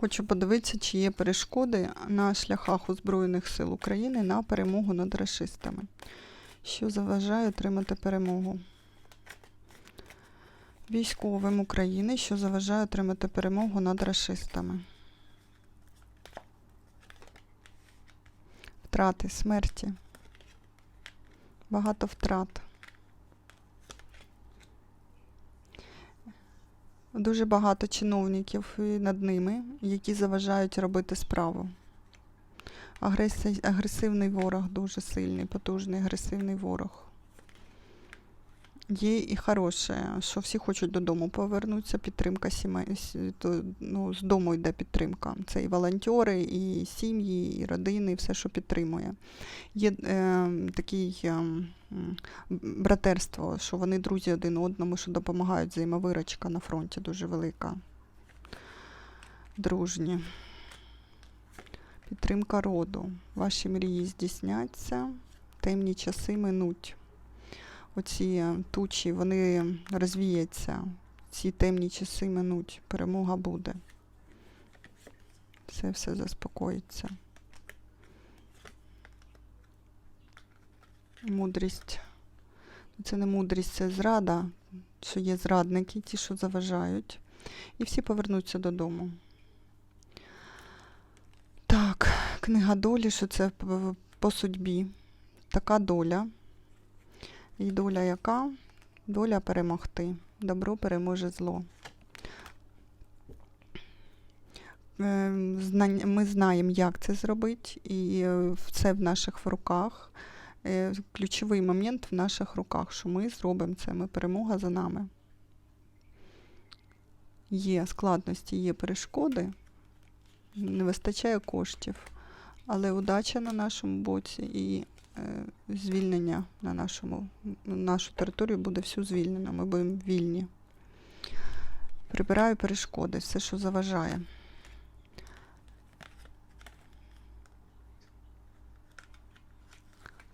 Хочу подивитися, чи є перешкоди на шляхах Озброєних сил України на перемогу над расистами. Що заважає отримати перемогу? Військовим України, що заважає отримати перемогу над расистами. Втрати, смерті. Багато втрат. Дуже багато чиновників над ними, які заважають робити справу. Агресивний ворог дуже сильний, потужний агресивний ворог. Є і хороше, що всі хочуть додому повернутися, підтримка сімей, ну, з дому йде підтримка. Це і волонтери, і сім'ї, і родини, і все, що підтримує. Є е, такий е, братерство, що вони друзі один одному, що допомагають взаємовиручка на фронті дуже велика. Дружні. Підтримка роду. Ваші мрії здійсняться, темні часи минуть. Оці е, тучі, вони розвіяться. Ці темні часи минуть. Перемога буде. Все все заспокоїться. Мудрість. Це не мудрість, це зрада, що є зрадники, ті, що заважають. І всі повернуться додому. Так, книга долі, що це по судьбі. Така доля. І доля яка? Доля перемогти. Добро переможе зло. Ем, Ми знаємо, як це зробити, і е, це в наших руках. Е, Ключовий момент в наших руках, що ми зробимо це, ми перемога за нами. Є складності, є перешкоди, не вистачає коштів, але удача на нашому боці і е, звільнення на нашому, нашу територію буде всю звільнено. Ми будемо вільні. Прибираю перешкоди, все, що заважає.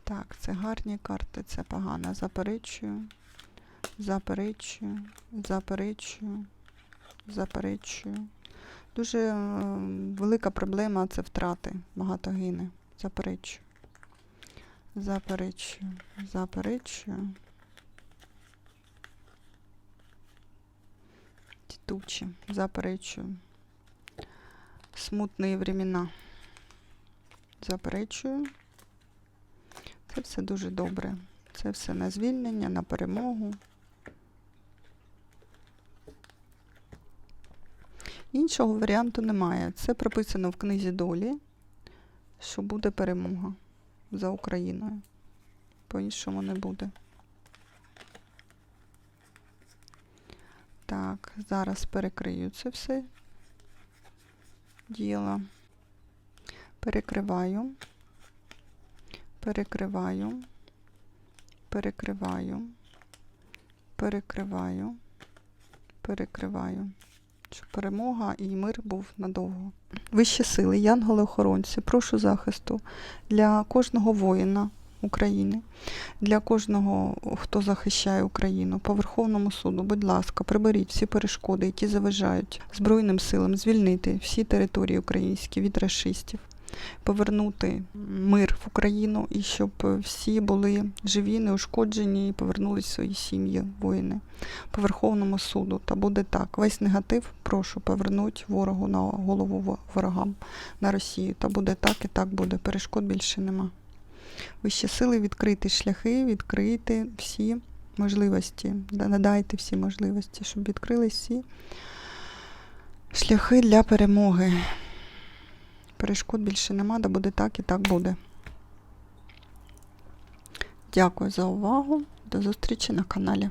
Так, це гарні карти, це погано. Заперечую, заперечую, заперечую, заперечую. Дуже е, велика проблема це втрати. Багато гине. Заперечую. Заперечую, заперечую. Тітучі, заперечую. Смутні времена. Заперечую. Це все дуже добре. Це все на звільнення, на перемогу. Іншого варіанту немає. Це прописано в книзі долі, що буде перемога за Україною. По-іншому не буде. Так, зараз перекрию це все діло. Перекриваю. Перекриваю. Перекриваю. Перекриваю. Перекриваю. Щоб перемога і мир був надовго. Вищі сили, янголи-охоронці, прошу захисту для кожного воїна України, для кожного, хто захищає Україну, по Верховному суду, будь ласка, приберіть всі перешкоди, які заважають Збройним силам звільнити всі території українські від расистів, повернути мир в Україну і щоб всі були живі, неушкоджені і повернулись в свої сім'ї, воїни по Верховному суду. Та буде так. Весь негатив прошу повернути ворогу на голову ворогам на Росію. Та буде так і так буде. Перешкод більше нема. Вищі сили відкрити шляхи, відкрити всі можливості, надайте всі можливості, щоб відкрились всі шляхи для перемоги. Перешкод більше нема, да буде так і так буде. Дякую за увагу. До зустрічі на каналі.